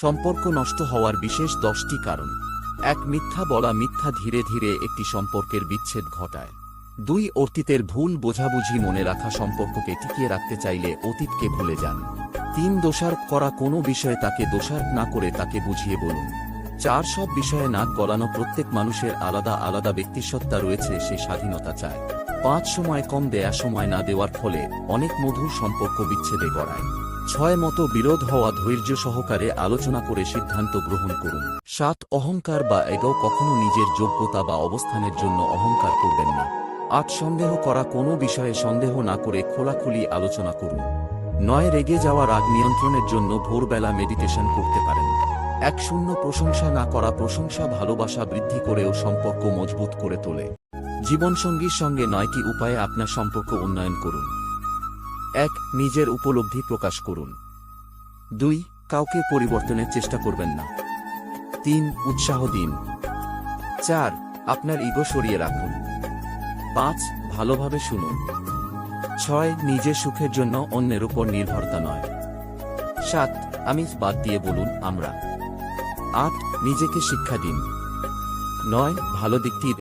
সম্পর্ক নষ্ট হওয়ার বিশেষ দশটি কারণ। এক, মিথ্যা বলা মিথ্যা ধীরে ধীরে একটি সম্পর্কের বিচ্ছেদ ঘটায়। দুই, অতীতের ভুল বোঝাবুঝি মনে রাখা সম্পর্ককে টিকিয়ে রাখতে চাইলে অতীতকে ভুলে যান। তিন, দোষারোপ করা কোনো বিষয়ে তাকে দোষারোপ না করে তাকে বুঝিয়ে বলুন। চার, সব বিষয়ে নাক গলানো প্রত্যেক মানুষের আলাদা আলাদা ব্যক্তিসত্তা রয়েছে সে স্বাধীনতা চায়। পাঁচ, সময় কম দেয়া, সময় না দেওয়ার ফলে অনেক মধুর সম্পর্ক বিচ্ছেদে গড়ায়। ছয় মতো বিরোধ হওয়া ধৈর্য সহকারে আলোচনা করে সিদ্ধান্ত গ্রহণ করুন। সাত, অহংকার বা এগো কখনো নিজের যোগ্যতা বা অবস্থানের জন্য অহংকার করবেন না। আট, সন্দেহ করা কোনো বিষয়ে সন্দেহ না করে খোলাখুলি আলোচনা করুন। নয়, রেগে যাওয়া রাগ নিয়ন্ত্রণের জন্য ভোরবেলা মেডিটেশন করতে পারেন। এক, শূন্য প্রশংসা না করা প্রশংসা ভালোবাসা বৃদ্ধি করেও সম্পর্ক মজবুত করে তোলে। জীবনসঙ্গীর সঙ্গে নয়টি উপায়ে আপনার সম্পর্ক উন্নয়ন করুন। এক, নিজের উপলব্ধি প্রকাশ করুন। দুই, কাউকে পরিবর্তনের চেষ্টা করবেন না। তিন, উৎসাহ দিন। চার, আপনার ইগো সরিয়ে রাখুন। পাঁচ, ভালোভাবে শুনুন। ছয়, নিজের সুখের জন্য অন্যের উপর নির্ভরতা নয়। সাত আমি বাদ দিয়ে বলুন আমরা। আট, নিজেকে শিক্ষা দিন। নয়, ভালো দিকটি